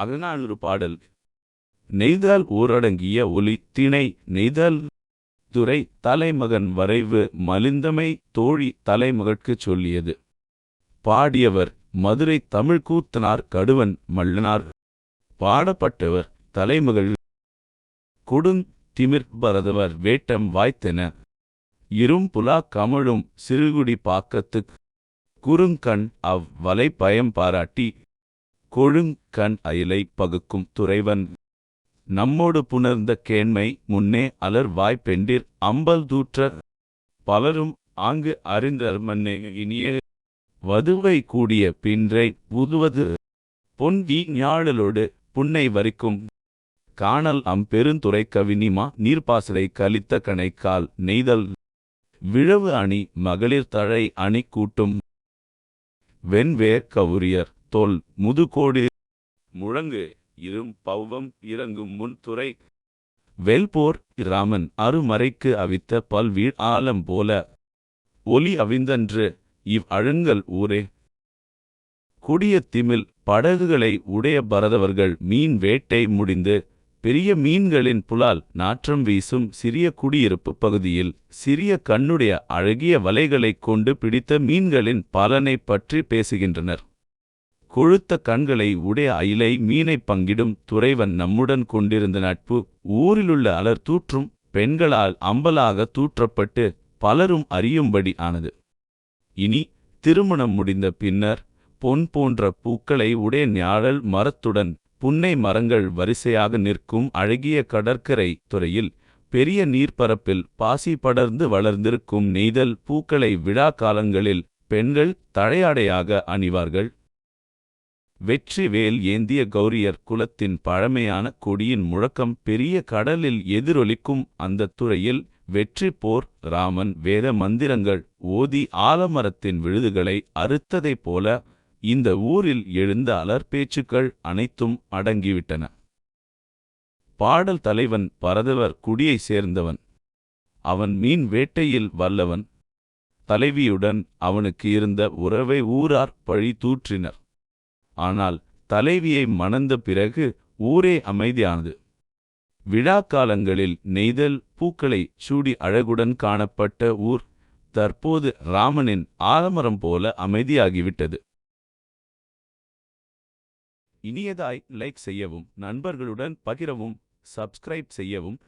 அகநானூறு பாடல். நெய்தல் ஊரடங்கிய ஒலி திணை நெய்தல் துறை தலைமகன் வரைவு மலிந்தமை தோழி தலைமகட்குச் சொல்லியது. பாடியவர் மதுரை தமிழ்க்கூத்தனார் கடுவன் மல்லனார். பாடப்பட்டவர் தலைமகள் கொடுங் திமிர் பரதவர் வேட்டம் வாய்த்தென. இரும் புலா கமழும் சிறுகுடி பாக்கத்துக் குறுங்கண் அவ் வலை பயம் பாராட்டி கொழுங்கண் அயிலை பகுக்கும் துறைவன். நம்மோடு புணர்ந்த கேண்மை முன்னே அலர் வாய்ப்பெண்டிர் அம்பல் தூற்ற. பலரும் ஆங்கு அறிந்தர் மன்னே இனிய. வதுவை கூடிய பின்றை புதுவது பொன்வி ஞாழலோடு புன்னை வரிக்கும். காணல் அம்பெருந்துறை கவினிமா நீர்ப்பாசலை கலித்த கணைக்கால் நெய்தல். விழவு அணி மகளிர் தழை அணி கூட்டும். வெண்வேர் கவுரியர் தோல் முதுகோடு முழங்கு இரும் பௌவம் இறங்கும் முன் துறை. வெல்போர் இராமன் அருமறைக்கு அவித்த பல்வீழ் ஆலம் போல. ஒலி அவிந்தன்று இவ் அழுங்கல் ஊரே. கொடிய திமில் படகுகளை உடைய பரதவர்கள் மீன் வேட்டை முடிந்து பெரிய மீன்களின் புலால் நாற்றம் வீசும் சிறிய குடியிருப்பு பகுதியில் சிறிய கண்ணுடைய அழகிய வலைகளைக் கொண்டு பிடித்த மீன்களின் பலனைப் பற்றி பேசுகின்றனர். கொழுத்த கண்களை உடைய அயிலை மீனை பங்கிடும் துறைவன் நம்முடன் கொண்டிருந்த நட்பு ஊரிலுள்ள அலர் தூற்றும் பெண்களால் அம்பலாக தூற்றப்பட்டு பலரும் அறியும்படி ஆனது. இனி திருமணம் முடிந்த பின்னர் பொன் போன்ற பூக்களை உடைய ஞாழல் மரத்துடன் புன்னை மரங்கள் வரிசையாக நிற்கும் அழகிய கடற்கரை துறையில் பெரிய நீர்ப்பரப்பில் பாசி படர்ந்து வளர்ந்திருக்கும் நெய்தல் பூக்களை விழா காலங்களில் பெண்கள் தழையாடையாக அணிவார்கள். வெற்றி வேல் ஏந்திய கௌரியர் குலத்தின் பழமையான கொடியின் முழக்கம் பெரிய கடலில் எதிரொலிக்கும் அந்த துறையில் வெற்றி போர் ராமன் வேத மந்திரங்கள் ஓதி ஆலமரத்தின் விழுதுகளை அறுத்ததைப் போல இந்த ஊரில் எழுந்த அலர் பேச்சுக்கள் அனைத்தும் அடங்கிவிட்டன. பாடல் தலைவன் பரதவர் குடியை சேர்ந்தவன். அவன் மீன் வேட்டையில் வல்லவன். தலைவியுடன் அவனுக்கு இருந்த உறவை ஊரார் பழி தூற்றினர். ஆனால் தலைவியை மணந்த பிறகு ஊரே அமைதியானது. விழாக்காலங்களில் நெய்தல் பூக்களை சூடி அழகுடன் காணப்பட்ட ஊர் தற்போது ராமனின் ஆலமரம் போல அமைதியாகிவிட்டது. இனியதாய் லைக் செய்யவும் நண்பர்களுடன் பகிரவும் சப்ஸ்கிரைப் செய்யவும்